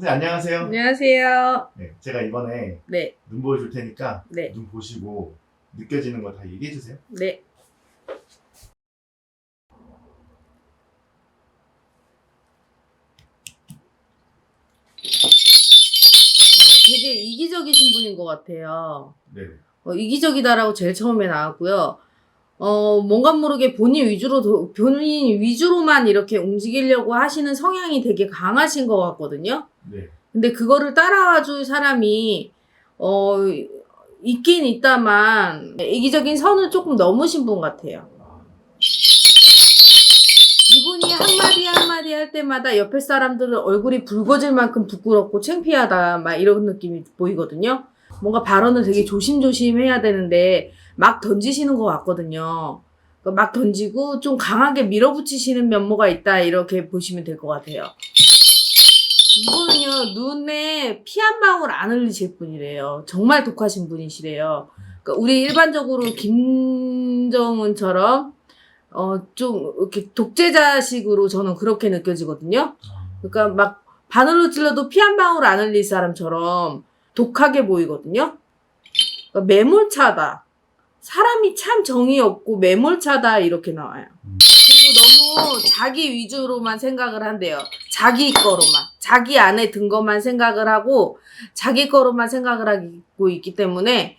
선생님 안녕하세요. 안녕하세요. 네, 제가 이번에 네, 눈 보여줄 테니까 네, 눈 보시고 느껴지는 거 다 얘기해 주세요. 네. 어, 되게 이기적이신 분인 것 같아요. 네. 어, 이기적이다라고 제일 처음에 나왔고요. 어, 뭔가 모르게 본인 위주로, 도- 본인 위주로만 이렇게 움직이려고 하시는 성향이 되게 강하신 것 같거든요. 네. 근데 그거를 따라와 줄 사람이, 어, 있긴 있다만, 이기적인 선을 조금 넘으신 분 같아요. 이분이 한마디 한마디 할 때마다 옆에 사람들은 얼굴이 붉어질 만큼 부끄럽고 창피하다, 막 이런 느낌이 보이거든요. 뭔가 발언을 되게 조심조심 해야 되는데, 막 던지시는 것 같거든요. 그러니까 막 던지고 좀 강하게 밀어붙이시는 면모가 있다, 이렇게 보시면 될 것 같아요. 이분은요, 눈에 피 한 방울 안 흘리실 분이래요. 정말 독하신 분이시래요. 그러니까 우리 일반적으로 김정은처럼, 어, 좀, 이렇게 독재자식으로 저는 그렇게 느껴지거든요. 그러니까 막 바늘로 찔러도 피 한 방울 안 흘릴 사람처럼 독하게 보이거든요. 그러니까 매몰차다. 사람이 참 정이 없고 매몰차다 이렇게 나와요. 음. 그리고 너무 자기 위주로만 생각을 한대요. 자기 거로만. 자기 안에 든 것만 생각을 하고 자기 거로만 생각을 하고 있기 때문에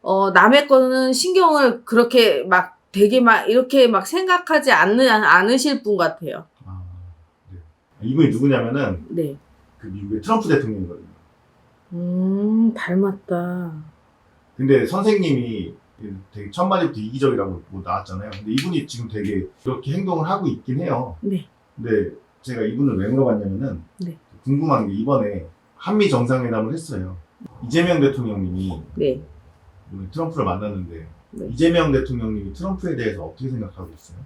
어, 남의 거는 신경을 그렇게 막 되게 막 이렇게 막 생각하지 않는, 않으실 분 같아요. 아, 네. 이분이 누구냐면은 네. 그 미국의 트럼프 대통령이거든요. 음, 닮았다. 근데 선생님이 되게 첫 마디부터 이기적이라고 뭐 나왔잖아요. 근데 이분이 지금 되게 이렇게 행동을 하고 있긴 해요. 네. 근데 제가 이분을 왜 물어봤냐면은 네. 궁금한 게 이번에 한미 정상회담을 했어요. 이재명 대통령님이 네. 오늘 트럼프를 만났는데 네. 이재명 대통령님이 트럼프에 대해서 어떻게 생각하고 있어요?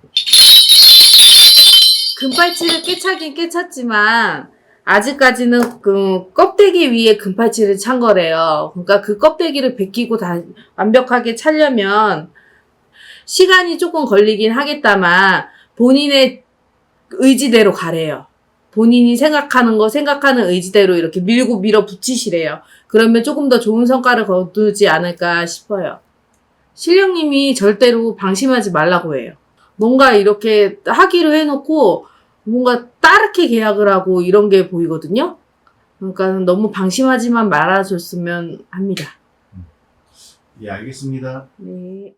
금팔찌를 깨차긴 깨찼지만 아직까지는 그 껍데기 위에 금팔찌를 찬 거래요. 그러니까 그 껍데기를 벗기고 다 완벽하게 차려면 시간이 조금 걸리긴 하겠다만 본인의 의지대로 가래요. 본인이 생각하는 거 생각하는 의지대로 이렇게 밀고 밀어 붙이시래요. 그러면 조금 더 좋은 성과를 거두지 않을까 싶어요. 실령님이 절대로 방심하지 말라고 해요. 뭔가 이렇게 하기로 해놓고 뭔가 따르게 계약을 하고 이런 게 보이거든요. 그러니까 너무 방심하지만 말아줬으면 합니다. 예, 알겠습니다. 네.